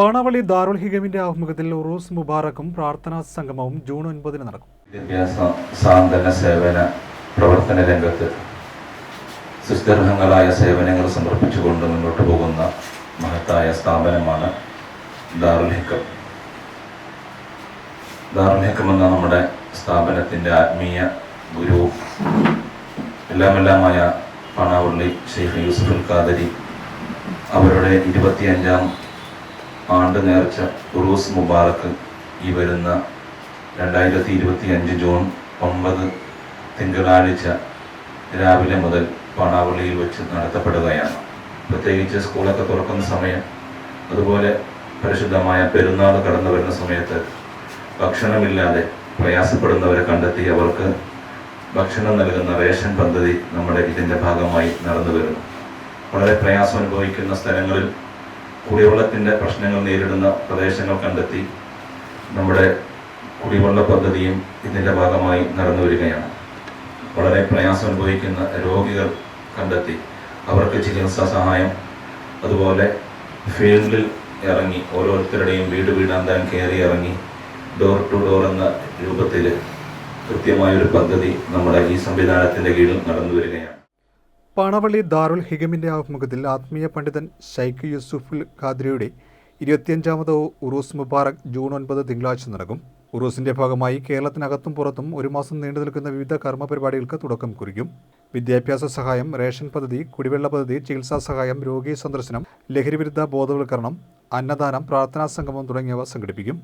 പാണാവള്ളി ദാറുൽ ഹിഗമിന്റെ ആഭിമുഖ്യത്തിൽ ഉറൂസ് മുബാറക്കും പ്രാർത്ഥനാ സംഗമവും ജൂൺ ഒൻപതിന് നടക്കും. വിദ്യാഭ്യാസ സാന്ത്വന സേവന പ്രവർത്തന രംഗത്ത് സുസ്ഥിരങ്ങളായ സേവനങ്ങൾ സമർപ്പിച്ചുകൊണ്ട് മുന്നോട്ട് പോകുന്ന മഹത്തായ സ്ഥാപനമാണ് ദാറുൽ ഹിക്കം. ദാറുൽ ഹിക്കം എന്ന നമ്മുടെ സ്ഥാപനത്തിന്റെ ആത്മീയ ഗുരു എല്ലാമെല്ലാമായ പാണാവള്ളി ഷെയ്ഖ് യൂസുഫുൽ ഖാദരി അവരുടെ ഇരുപത്തിയഞ്ചാം ആണ്ട് നേർച്ച ഉറൂസ് മുബാറക്ക് ഈ വരുന്ന രണ്ടായിരത്തി ഇരുപത്തി അഞ്ച് ജൂൺ ഒമ്പത് തിങ്കളാഴ്ച രാവിലെ മുതൽ പാണാവള്ളിയിൽ വെച്ച് നടത്തപ്പെടുകയാണ്. പ്രത്യേകിച്ച് സ്കൂളൊക്കെ തുറക്കുന്ന സമയം അതുപോലെ പരിശുദ്ധമായ പെരുന്നാൾ കടന്നു വരുന്ന സമയത്ത് ഭക്ഷണമില്ലാതെ പ്രയാസപ്പെടുന്നവരെ കണ്ടെത്തി അവർക്ക് ഭക്ഷണം നൽകുന്ന റേഷൻ പദ്ധതി നമ്മുടെ ഇതിന്റെ ഭാഗമായി നടന്നു വരുന്നു. വളരെ പ്രയാസം അനുഭവിക്കുന്ന സ്ഥലങ്ങളിൽ കുടിവെള്ളത്തിന്റെ പ്രശ്നങ്ങൾ നേരിടുന്ന പ്രദേശങ്ങൾ കണ്ടെത്തി നമ്മുടെ കുടിവെള്ള പദ്ധതിയും ഇതിന്റെ ഭാഗമായി നടന്നു വരികയാണ്. വളരെ പ്രയാസം അനുഭവിക്കുന്ന രോഗികൾ കണ്ടെത്തി അവർക്ക് ചികിത്സാ സഹായം അതുപോലെ ഫീൽഡിൽ ഇറങ്ങി ഓരോരുത്തരുടെയും വീട് വീടാന്താൻ കയറി ഇറങ്ങി ഡോർ ടു ഡോർ എന്ന രൂപത്തിൽ കൃത്യമായൊരു പദ്ധതി നമ്മുടെ ഈ സംവിധാനത്തിന്റെ കീഴിൽ നടന്നു വരികയാണ്. പാണാവള്ളി ദാറുൽ ഹിഗമിന്റെ ആഭിമുഖ്യത്തിൽ ആത്മീയ പണ്ഡിതൻ ഷൈഖ് യൂസുഫുൽ ഖാദ്രിയുടെ ഇരുപത്തിയഞ്ചാമത് ഉറൂസ് മുബാറക് ജൂൺ ഒൻപത് തിങ്കളാഴ്ച നടക്കും. ഉറൂസിന്റെ ഭാഗമായി കേരളത്തിനകത്തും പുറത്തും ഒരു മാസം നീണ്ടു നിൽക്കുന്ന വിവിധ കർമ്മ പരിപാടികൾക്ക് തുടക്കം കുറിക്കും. വിദ്യാഭ്യാസ സഹായം റേഷൻ പദ്ധതി കുടിവെള്ള പദ്ധതി ചികിത്സാ സഹായം രോഗി സന്ദർശനം ലഹരിവിരുദ്ധ ബോധവൽക്കരണം അന്നദാനം പ്രാർത്ഥനാ സംഗമം തുടങ്ങിയവ സംഘടിപ്പിക്കും.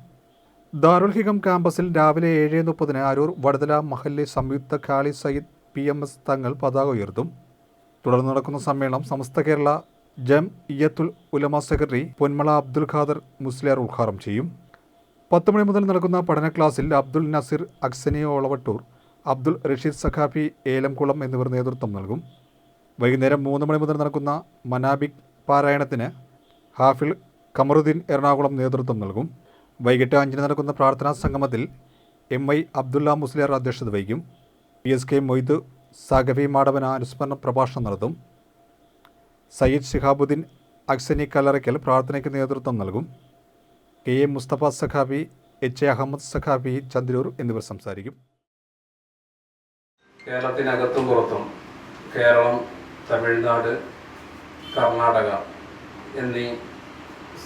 ദാറുൽ ഹിഗം ക്യാമ്പസിൽ രാവിലെ ഏഴ് മുപ്പതിന് അരൂർ വടതല മഹല്ലെ സംയുക്ത ഖാളി Sayyid P M S Thangal പതാക ഉയർത്തും. തുടർന്ന് നടക്കുന്ന സമ്മേളനം സമസ്ത കേരള ജം ഇയത്തുൽ ഉലമ സെക്രട്ടറി പൊന്മള അബ്ദുൽ ഖാദർ മുസ്ലിയാർ ഉദ്ഘാടനം ചെയ്യും. പത്ത് മണി മുതൽ നടക്കുന്ന പഠന ക്ലാസ്സിൽ അബ്ദുൽ നസീർ അക്സനി ഒളവട്ടൂർ അബ്ദുൽ റഷീദ് സഖാഫി ഏലംകുളം എന്നിവർ നേതൃത്വം നൽകും. വൈകുന്നേരം മൂന്ന് മണി മുതൽ നടക്കുന്ന മനാബിക് പാരായണത്തിന് ഹാഫിൽ കമറുദ്ദീൻ എറണാകുളം നേതൃത്വം നൽകും. വൈകിട്ട് അഞ്ചിന് നടക്കുന്ന പ്രാർത്ഥനാ സംഗമത്തിൽ എം ഐ അബ്ദുല്ല മുസ്ലിയാർ അധ്യക്ഷത വഹിക്കും. P S K Moid Sagavi Madavana അനുസ്മരണ പ്രഭാഷണം നടത്തും. സയ്യിദ് ഷിഹാബുദ്ദീൻ അക്സനി കല്ലറയ്ക്കൽ പ്രാർത്ഥനയ്ക്ക് നേതൃത്വം നൽകും. K A Musthafa Sakhabi H A Ahammed Sakhabi Chandroor എന്നിവർ സംസാരിക്കും. കേരളത്തിനകത്തും പുറത്തും കേരളം തമിഴ്നാട് കർണാടക എന്നീ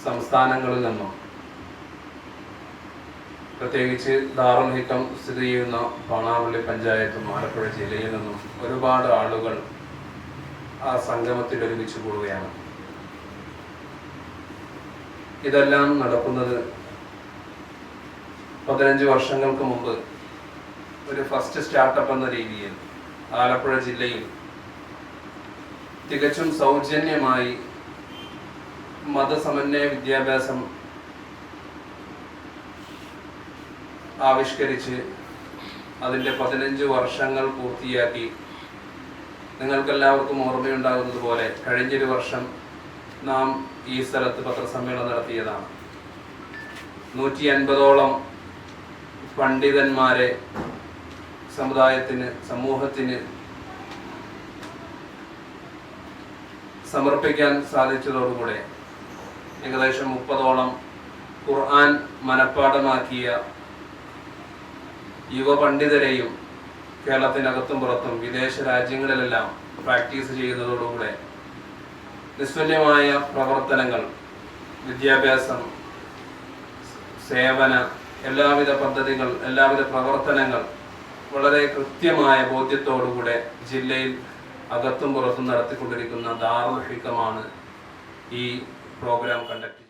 സംസ്ഥാനങ്ങളിൽ നിന്നും പ്രത്യേകിച്ച് ദാറുൽ ഹിക്കം സ്ഥിതി ചെയ്യുന്ന പാണാവള്ളി പഞ്ചായത്തും ആലപ്പുഴ ജില്ലയിൽ നിന്നും ഒരുപാട് ആളുകൾ ആ സംഗമത്തിൽ ഒരുമിച്ച് കൂടുകയാണ്. ഇതെല്ലാം നടക്കുന്നത് പതിനഞ്ച് വർഷങ്ങൾക്ക് മുമ്പ് ഒരു ഫസ്റ്റ് സ്റ്റാർട്ടപ്പ് എന്ന രീതിയിൽ ആലപ്പുഴ ജില്ലയിൽ തികച്ചും സൗജന്യമായി മതസമന്വയ വിദ്യാഭ്യാസം ആവിഷ്കരിച്ച് അതിന്റെ പതിനഞ്ച് വർഷങ്ങൾ പൂർത്തിയാക്കി നിങ്ങൾക്കെല്ലാവർക്കും ഓർമ്മയുണ്ടാകുന്നത് പോലെ കഴിഞ്ഞൊരു വർഷം നാം ഈ സ്ഥലത്ത് പത്രസമ്മേളനം നടത്തിയതാണ്. നൂറ്റി അൻപതോളം പണ്ഡിതന്മാരെ സമുദായത്തിന് സമൂഹത്തിന് സമർപ്പിക്കാൻ സാധിച്ചതോടുകൂടെ ഏകദേശം മുപ്പതോളം ഖുർആൻ മനഃപ്പാടമാക്കിയ യുവ പണ്ഡിതരെയും കേരളത്തിനകത്തും പുറത്തും വിദേശ രാജ്യങ്ങളിലെല്ലാം പ്രാക്ടീസ് ചെയ്യുന്നതോടുകൂടെ നിസ്തുല്യമായ പ്രവർത്തനങ്ങൾ വിദ്യാഭ്യാസം സേവന എല്ലാവിധ പദ്ധതികൾ എല്ലാവിധ പ്രവർത്തനങ്ങൾ വളരെ കൃത്യമായ ബോധ്യത്തോടുകൂടെ ജില്ലയിൽ അകത്തും പുറത്തും നടത്തിക്കൊണ്ടിരിക്കുന്ന ദാറുൽ ഈ പ്രോഗ്രാം കണ്ടക്ട്